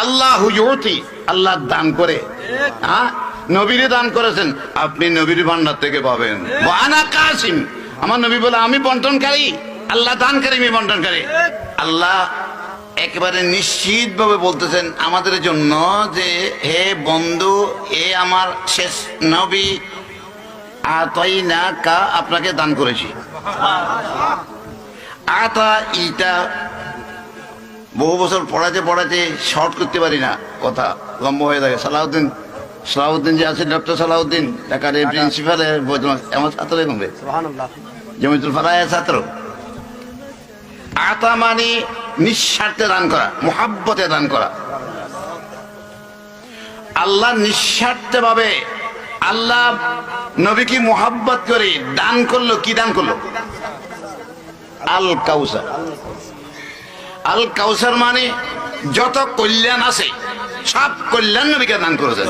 আল্লাহ আল্লাহ দান করে। হ্যাঁ নবীরে দান করেছেন। আপনি নবীর ভান্ডার থেকে পাবেন। কাসিম। আমার নবী বলে, আমি বন্টনকারী। আল্লাহ দানকারী, আমি বন্টনকারী। আল্লাহ একেবারে নিশ্চিত ভাবে বলতেছেন আমাদের জন্য যে, হে বন্ধু, এ আমার শেষ নবী। আতাই না কা আপনাকে দান করেছি। আতা ইটা বহু বছর পড়াতে পড়াতে শর্ট করতে পারি না কথা লম্বা হয়ে থাকে। সালাউদ্দিন সালাউদ্দিন যে আছে ডক্টর সালাউদ্দিন ঢাকার প্রিন্সিপালের আমার ছাত্র এরকম জমিতুল ফালাহের ছাত্র। আতা মানে নিঃস্বার্থে দান করা মোহাব্বতে দান করা। আল্লাহ নিঃস্বার্থে ভাবে আল্লাহ নবীকে মোহাব্বত করে দান করল কি দান করল? আল কাউসার। আল কাউসার মানে যত কল্যাণ আছে সব কল্যাণ নবীকে দান করেছেন।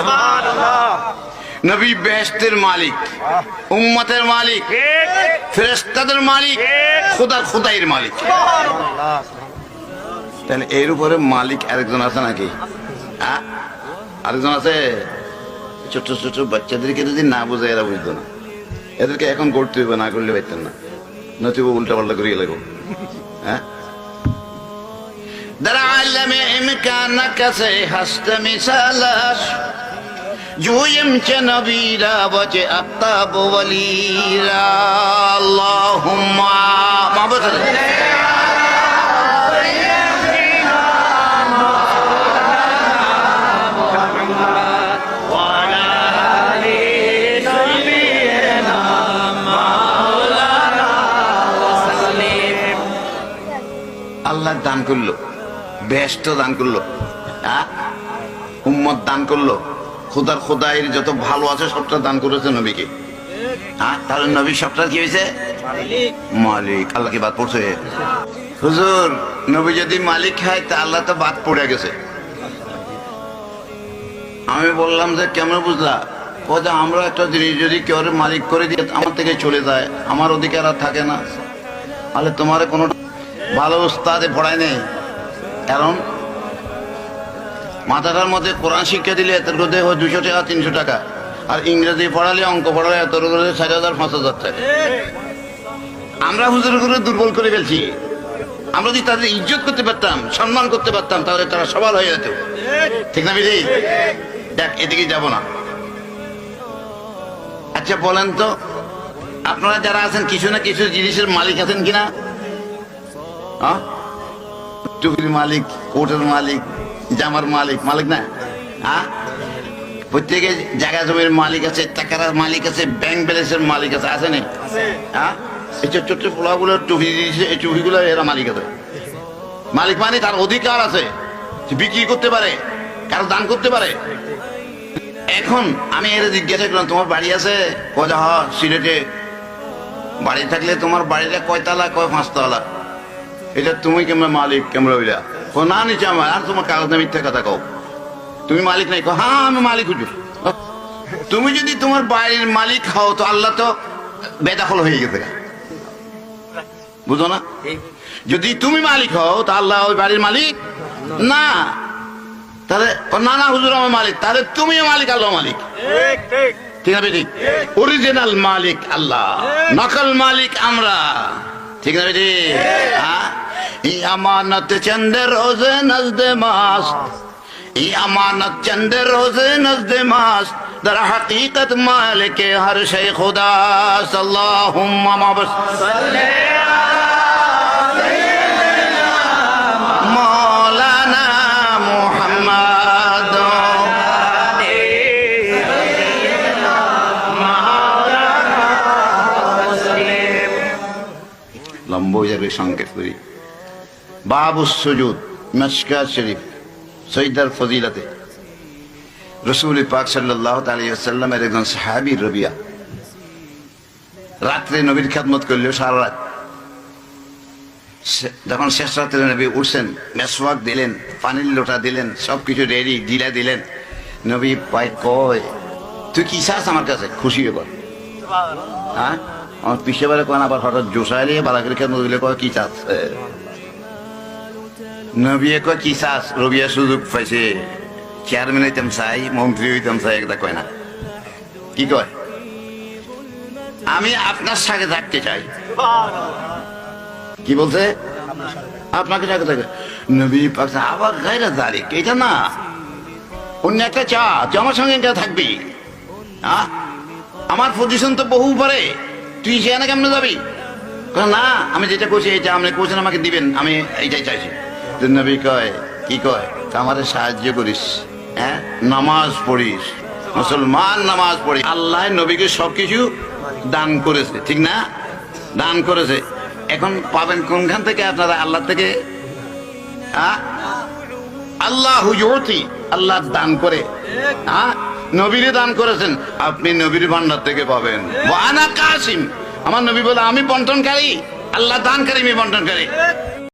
নবী বেহেস্তের মালিক উম্মতের মালিক ফেরেস্তাদের মালিক খোদা খোদাইয়ের মালিক। তাহলে এর উপরে মালিক আরেকজন আছে নাকি? আরেকজন আছে? ছোট ছোট বাচ্চাদেরকে যদি না বোঝে এরা বুঝতো না। এদেরকে এখন করতে হইবে না করলে পারতেন না। নতুবা উল্টা পাল্টা করিয়ে লাগো হ্যাঁ? در عالم امکانک سے هست مثالش جویم چه نبی را و چه اقتاب ولی را اللهم ما بسر আল্লাহ দান করলো বেহেস্ত দান করল। হ্যাঁ উম্মত দান করল। খোদার খোদাইয়ের যত ভালো আছে সবটা দান করেছে নবীকে। হ্যাঁ তাহলে নবী সবটা কি হয়েছে? মালিক। আল্লাহকে বাদ পড়ছে। হুজুর নবী যদি মালিক খায় তা আল্লাহ তো বাদ পড়ে গেছে। আমি বললাম যে কেমন বুঝলা? ও যে আমরা একটা জিনিস যদি কেউ মালিক করে দিয়ে আমার থেকে চলে যায় আমার অধিকার আর থাকে না। তাহলে তোমার কোনো ভালো উস্তাদে পড়ায় নেই। কারণ মাথাটার মধ্যে কোরআন শিক্ষা দিলে এত রোদে হয় দুশো টাকা, তিনশো টাকা। আর ইংরেজি পড়ালে অঙ্ক পড়ালে এত রোদে চার হাজার, পাঁচ হাজার টাকা। আমরা হুজুর করে দুর্বল করে ফেলছি। আমরা যদি তাদের ইজ্জত করতে পারতাম, সম্মান করতে পারতাম, তাহলে তারা সবার হয়ে যেত। ঠিক না বিজি দেখ, এদিকে যাব না। আচ্ছা বলেন তো, আপনারা যারা আছেন, কিছু না কিছু জিনিসের মালিক আছেন কিনা? হ্যাঁ? টুপির মালিক কোটের মালিক, জামার মালিক মালিক না? হ্যাঁ? প্রত্যেকে জায়গা জমির মালিক আছে, টাকার মালিক আছে ব্যাংক ব্যালেন্সের মালিক আছে আছে না? হ্যাঁ? এই ছোট ছোট পোলাগুলো টুপি দিয়েছে, এই টুপিগুলো এরা মালিক আছে। মালিক মানে তার অধিকার আছে বিক্রি করতে পারে, কারও দান করতে পারে। এখন আমি এর জিজ্ঞাসা করলাম, তোমার বাড়ি আছে? কজা হ সিলেটে। বাড়ি থাকলে তোমার বাড়িটা কয়তলা, কয় পাঁচতলা? এটা তুমি কেমন মালিক কেমন হইলা? ও না নিচে আমার আর তোমার কাগজ মিথ্যা কথা কও। তুমি মালিক নাই কো হ্যাঁ আমি মালিক হুজুর তুমি যদি তোমার বাড়ির মালিক হও তো আল্লাহ তো বেদাখল হয়ে গেছে বুঝো না? যদি তুমি মালিক হও তা আল্লাহ ওই বাড়ির মালিক? না। তাহলে ও না না হুজুর আমার মালিক। তাহলে তুমিও মালিক আল্লাহ মালিক। ঠিক আছে ঠিক অরিজিনাল মালিক আল্লাহ। নকল মালিক আমরা। ঠিক না হ্যাঁ? বেটি আমানত চন্দ্র রোজ নজদে মাস। আমানত চন্দ্র রোজ নজদে মাস। در حقیقت مالک ہر شیخ خدا صلی اللہ علیہ وسلم হয়ে সংকেত করি। বাবু সুজুদ মস্কা শরীফ সৈদার ফজিলাতে। রসুল পাক সাল্লাহ আলিয়াল্লামের একজন সাহাবি রবিয়া। রাত্রে নবীর খ্যাতমত করলেও সারা রাত। যখন শেষ রাত্রে নবী উঠছেন মেসওয়াক দিলেন পানির লোটা দিলেন সবকিছু রেডি গিলা দিলেন। নবী পাই কয় তুই কি চাস আমার কাছে? খুশি কর হ্যাঁ? আমার পিছিয়ে বেড়ে কয় না আবার হঠাৎ জোসাইলে বালা করে খেতে দিলে কয়, কি চাস? নবিয়ে কয়, কি চাস? রবিয়া সুযোগ পাইছে। চেয়ারম্যান হইতাম চাই, মন্ত্রী হইতাম চাই একটা কয় না। কি কয়? আমি আপনার সাথে থাকতে চাই। কি বলছে? আপনাকে সাথে থাকে নবী পাক আবার গাইরা দাঁড়িয়ে এটা না। অন্য একটা চা, তুই আমার সঙ্গে থাকবি? আমার পজিশন তো বহু পারে তুই সেখানে কেমনে যাবি? না, আমি যেটা করছি এটা আপনি কোচেন আমাকে দিবেন, আমি এইটাই চাইছি। নবী কয়, কি কয়? আমাদের সাহায্য করিস হ্যাঁ? নামাজ পড়িস, মুসলমান নামাজ পড়ি আল্লাহ নবীকে সবকিছু দান করেছে, ঠিক না? দান করেছে। এখন পাবেন কোনখান থেকে? আপনারা আল্লাহ থেকে? হ্যাঁ? আল্লাহ আল্লাহ দান করে। হ্যাঁ? নবীরে দান করেছেন, আপনি নবীর ভান্ডার থেকে পাবেন। কাসিম। আমার নবী বলে, আমি বন্টনকারী। আল্লাহ দানকারী, আমি বন্টনকারী।